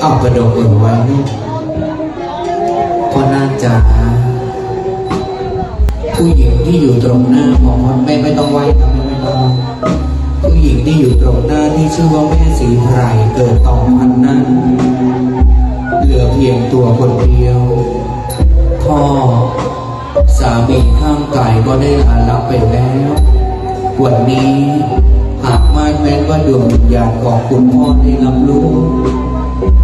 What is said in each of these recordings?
เอากระดกมือไว้ลูกพ่อน่าจ๋าผู้หญิงที่อยู่ตรงหน้าบอกว่าแม่ไม่ต้องไว้นะแม่ไม่ต้องผู้หญิงที่อยู่ตรงหน้าที่ชื่อว่าแม่สีไพรเกิดต่อพันนั้น เหลือเพียงตัวคนเดียว พ่อ สามีข้างกายก็ได้ลาลับไปแล้ว วันนี้หากไม่แม้ว่าดวงวิญญาณของคุณพ่อได้รับรู้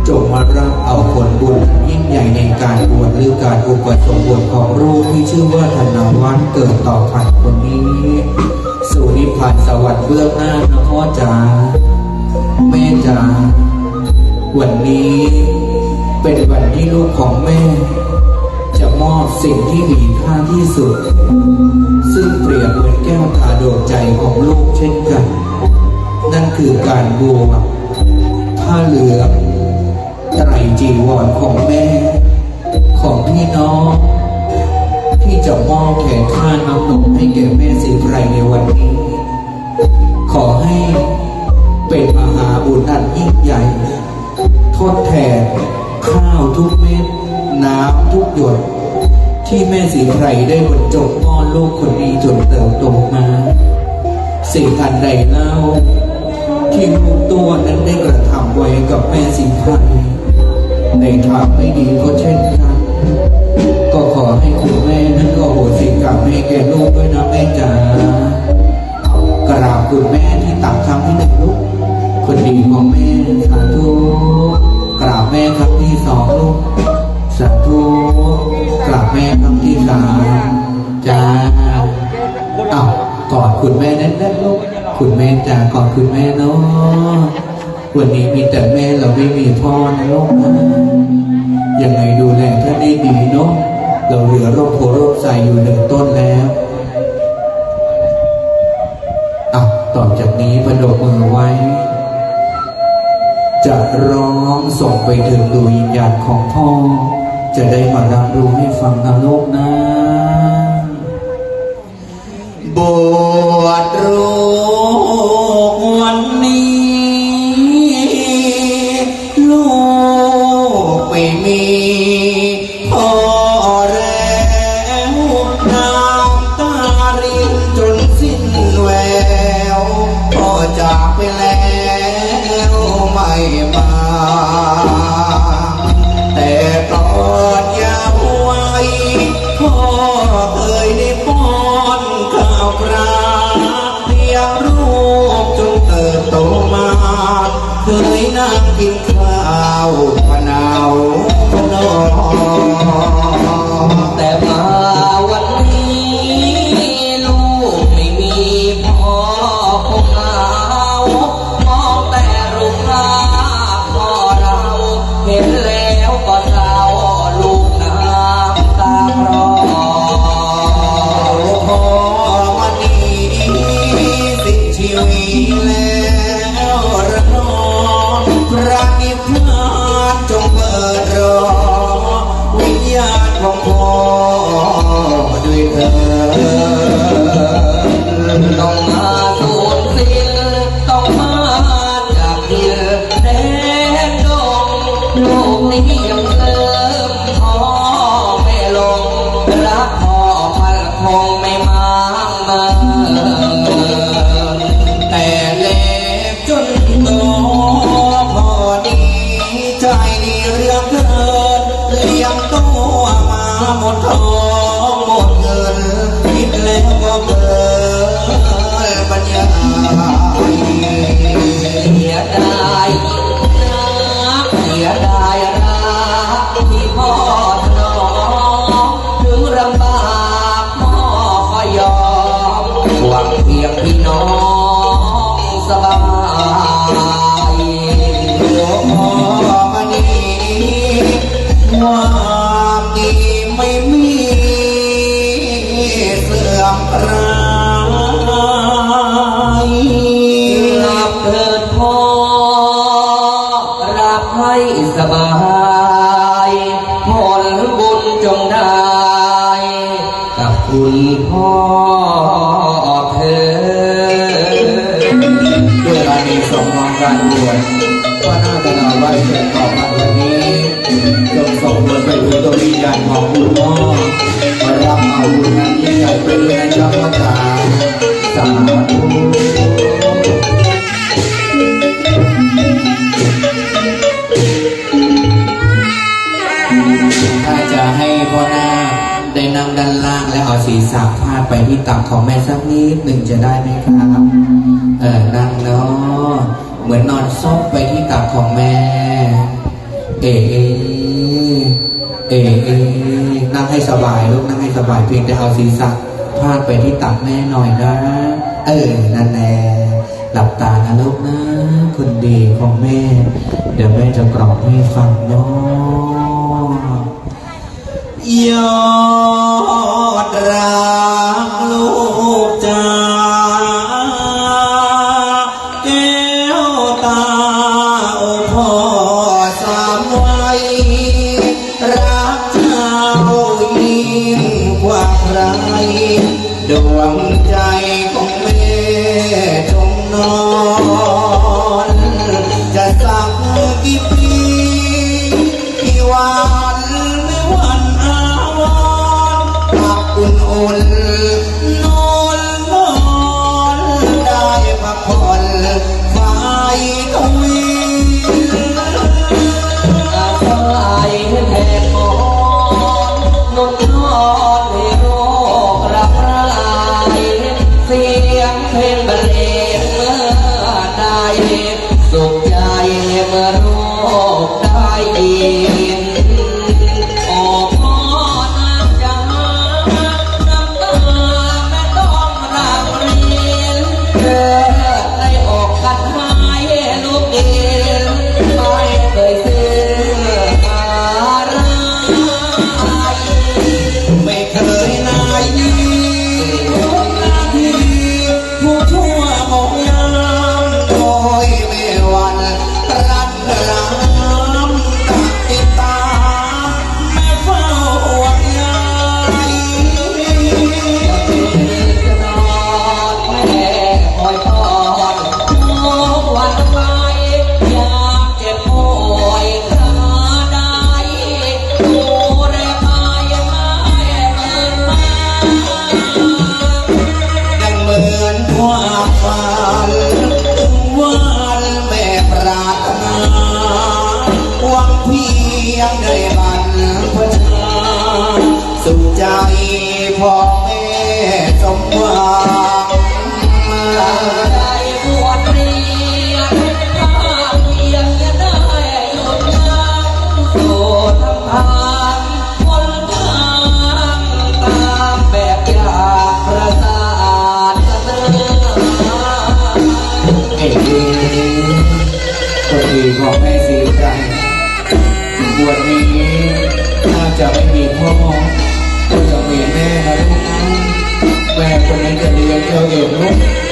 จงมารับเอาผลบุญยิ่งใหญ่ในการบวชหรือการอุปสมบทของลูกที่ชื่อว่าธนวัฒน์เกิดต่อพันคนนี้ สู่นิพพานสวรรค์เบื้องหน้านะพ่อจ๋าแม่จ๋าวันนี้เป็นวันที่ลูกของแม่ จะมอบสิ่งที่มีค่าที่สุด ซึ่งเปรียบเหมือนแก้วตาดวงใจของลูกเช่นกัน นั่นคือการบวชผ้าเหลือง ของแม่ ของพี่น้อง ที่จะมอบแทนค่าน้ำนมให้แก่แม่สีไพรในวันนี้ ขอให้เป็นมหาบุญอันยิ่งใหญ่ ทดแทนข้าวทุกเม็ด น้ำทุกหยด ที่แม่สีไพรได้บรรจบป้อนลูกคนนี้จนเติบโตมา สิ่งทันใดเล่าที่ลูกตัวนั้นได้กระทำไว้กับแม่สีไพร ในทางไม่ดีก็เช่นกันก็ขอให้คุณแม่นั้นก็โหสิกรรมให้แก่ลูกด้วยนะแม่จ๋ากราบคุณแม่ที่ตักคำที่หนึ่งลูกคนดีของแม่สาธุกราบแม่ครั้งที่สองลูกสาธุกราบแม่ครั้งที่สามจ้าอ้าวกอดคุณแม่แน่นๆลูกคุณแม่จ้ากอดคุณแม่ วันนี้มีแต่แม่เราไม่มีพ่อนะลูกนะยังไงดูแลท่านได้ดีเนาะเราเหลือโร่มโพร่มใสอยู่หนึ่งต้นแล้วอะต่อจากนี้พนมมือไว้ จะร้องส่งไปถึงดวงวิญญาณของพ่อ จะได้มารับรู้ให้ฟังนะลูกนะบวชรู้วันนี้ แล้วไม่มา แต่กอดยาวไว้พ่อเคยได้ป้อนข้าวปลาเลี้ยงลูกจนเติบโตมา เคยนั่งกินข้าวมะนาวคนอแต่มา ด้ นว่าน่าจะนาว่าเสีนงของมันวันนี้จงส่งผลไปถึงดวงวิญญาณของคุณพ่อมารับเอาบุญนั้นที่งใหญ่เป็นเงินรับประานสาธุถ้าจะให้พ่อหน้าได้นั่งด้านล่างและเอาศีรษะพาดไปที่ตักของแม่สักนิดหนึ่งจะได้ไหมครับ เออนั่งเนาะ เหมือนนอนซบไปที่ตักของแม่ เอเอเอเอนั่งให้สบายลูกนั่งให้สบายเพียงแต่เอาศีรษะพาดไปที่ตักแม่หน่อยนะ เออนั่นแน่หลับตานะลูกนะคนดีของแม่ เดี๋ยวแม่จะกรอกให้ฟังเนาะยอดรัก พ่อแม่สมหวังใจปวดเรียนถ้าเพียงจะได้หยุดยั้งทางคนทางตามแบบอย่างประสาทเสนเอ๋คนดีของแม่สีใจบวชนี้น่าจะไม่มีพ่อ มีแม่นะลูกนะแม่คนนั้นจะเลี้ยงเจ้าเองลูก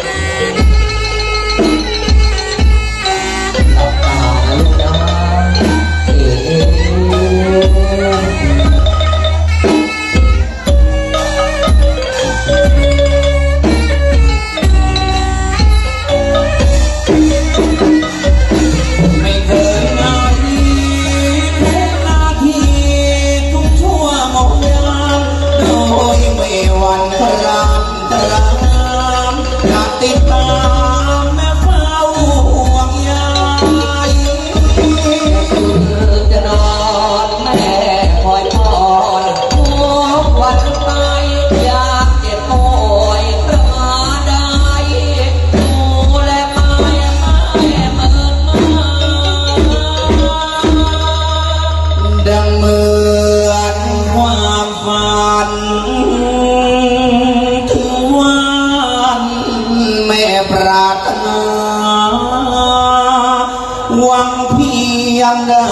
ยังได้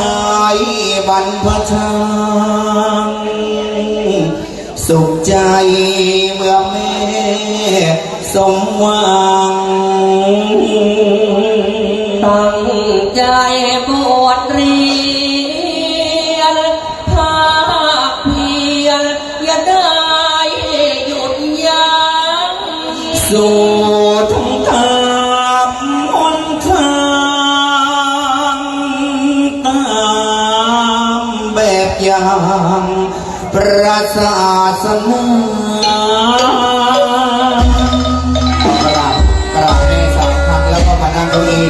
บรรพชาสุขใจเมื่อแม่สมหวังตั้งใจบวชเรียนภาคเพียรอย่าได้หยุดยั้งสู่ทั้งทาง สะอาดสนากระดาษกราบแม่สามครั้งแล้วก็มานั่งตรงนี้